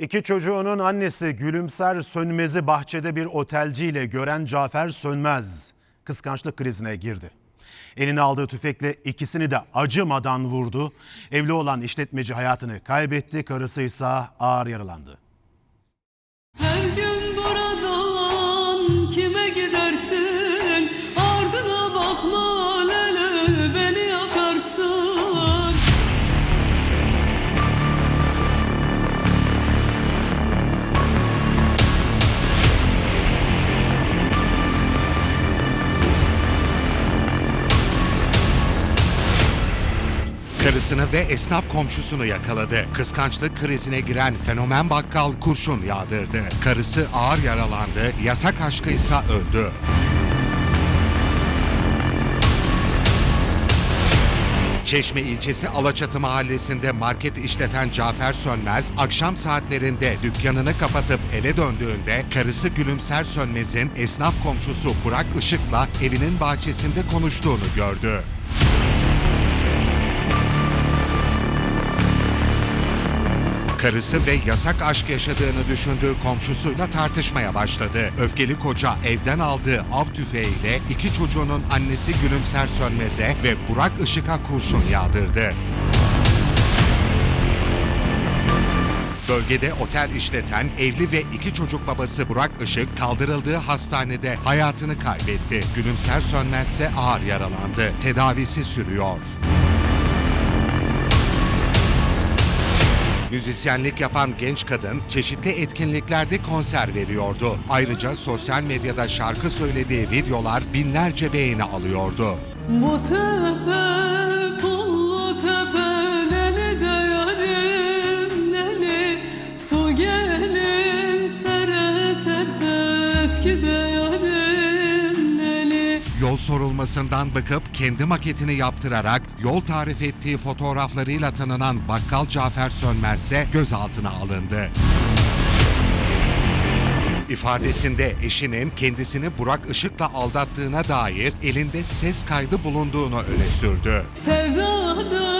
İki çocuğunun annesi Gülümser Sönmez'i bahçede bir otelciyle gören Cafer Sönmez kıskançlık krizine girdi. Eline aldığı tüfekle ikisini de acımadan vurdu. Evli olan işletmeci hayatını kaybetti, karısı ise ağır yaralandı. Karısını ve esnaf komşusunu yakaladı. Kıskançlık krizine giren fenomen bakkal kurşun yağdırdı. Karısı ağır yaralandı, yasak aşkıysa öldü. Çeşme ilçesi Alaçatı mahallesinde market işleten Cafer Sönmez, akşam saatlerinde dükkanını kapatıp eve döndüğünde karısı Gülümser Sönmez'in esnaf komşusu Burak Işık'la evinin bahçesinde konuştuğunu gördü. Karısı ve yasak aşk yaşadığını düşündüğü komşusuyla tartışmaya başladı. Öfkeli koca evden aldığı av tüfeğiyle iki çocuğunun annesi Gülümser Sönmez'e ve Burak Işık'a kurşun yağdırdı. Bölgede otel işleten evli ve iki çocuk babası Burak Işık kaldırıldığı hastanede hayatını kaybetti. Gülümser Sönmez ağır yaralandı. Tedavisi sürüyor. Müzisyenlik yapan genç kadın çeşitli etkinliklerde konser veriyordu. Ayrıca sosyal medyada şarkı söylediği videolar binlerce beğeni alıyordu. Bu tepe pullu tepe Yol sorulmasından bıkıp kendi maketini yaptırarak yol tarif ettiği fotoğraflarıyla tanınan bakkal Cafer Sönmez ise gözaltına alındı. İfadesinde eşinin kendisini Burak Işık'la aldattığına dair elinde ses kaydı bulunduğunu öne sürdü. Sevdadır